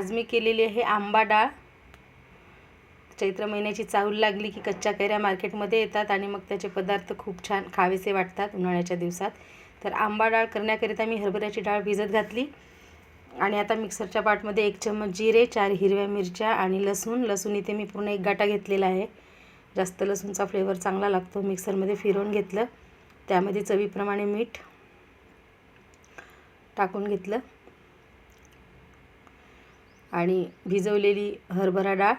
आज मी केलेली आहे आंबा डाळ. चैत्र महिन्याची चाहूल लागली की कच्च्या कैऱ्या मार्केटमध्ये येतात आणि मग त्याचे पदार्थ खूप छान खावेसे वाटतात उन्हाळ्याच्या दिवसात. तर आंबा डाळ करण्याकरिता मी हरभऱ्याची डाळ भिजत घातली. आणि आता मिक्सरच्या पाटमध्ये एक चम्मच जिरे चार हिरव्या मिरच्या आणि लसूण. लसूण इथे मी पूर्ण एक गाटा घेतलेला आहे. जास्त लसूणचा फ्लेवर चांगला लागतो. मिक्सरमध्ये फिरवून घेतलं. त्यामध्ये चवीप्रमाणे मीठ टाकून घेतलं. आणि भिजवलेली हरभरा डाळ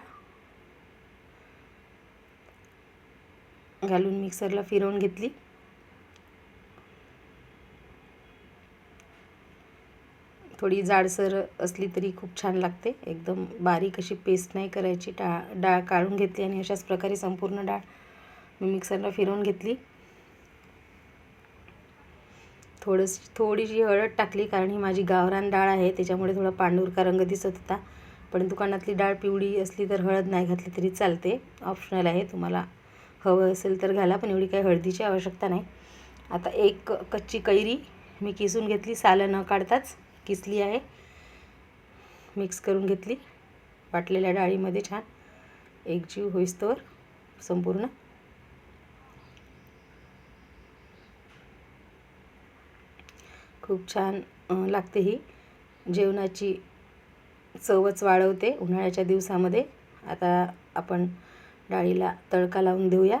घालून मिक्सरला फिरवून घेतली. थोडी जाडसर असली तरी खूप छान लागते. एकदम बारीक अशी पेस्ट नाही करायची. डाळ डाळ काढून घेतली आणि अशाच प्रकारे संपूर्ण डाळ मी मिक्सरला फिरवून घेतली. थोडंशी थोडीशी हळद टाकली कारण ही माझी गावरान डाळ आहे त्याच्यामुळे थोडा पांढुरका रंग दिसत होता. पण दुकानातली डाळ पिवळी असली तर हळद नाही घातली तरी चालते. ऑप्शनल आहे तुम्हाला हवं असेल तर घाला पण एवढी काही हळदीची आवश्यकता नाही. आता एक कच्ची कैरी मी किसून घेतली सालं न काढताच किसली आहे. मिक्स करून घेतली वाटलेल्या डाळीमध्ये छान. एकजीव होईस्तोवर संपूर्ण. खूप छान लागते ही. जेवणाची चवच वाढवते उन्हाळ्याच्या दिवसामध्ये. आता आपण डाळीला तडका लावून देऊया.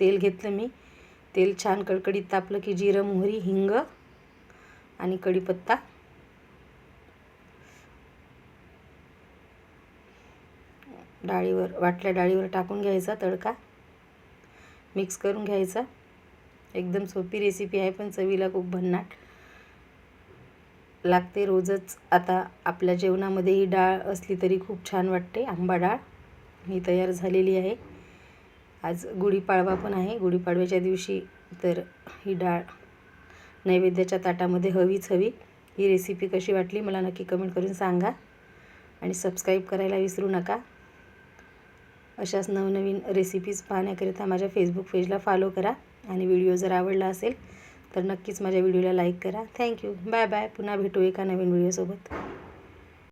तेल घेतलं मी. तेल छान कडकडीत तापलं की जिरं मोहरी हिंग आणि कढीपत्ता. डाळीवर वाटल्या डाळीवर टाकून घ्यायचा तडका. मिक्स करून घ्यायचा. एकदम सोपी रेसिपी आहे पण चवीला खूप भन्नाट. लागते रोजच. आता आपल्या जेवणामध्ये ही डाळ असली तरी खूप छान वाटते. आंबा डाळ ही तयार झालेली आहे. आज गुढीपाडवा पण आहे. गुढीपाडव्याच्या दिवशी तर ही डाळ नैवेद्याच्या ताटामध्ये हवीच हवी. ही रेसिपी कशी वाटली मला नक्की कमेंट करून सांगा. आणि सबस्क्राईब करायला विसरू नका. अशाच नवनवीन रेसिपीज पाहण्याकरिता माझ्या फेसबुक पेजला फॉलो करा. आणि व्हिडिओ जर आवडला असेल तर नक्कीच माझ्या व्हिडिओला लाईक करा. Thank you bye bye. पुन्हा भेटू एका नवीन व्हिडिओसोबत.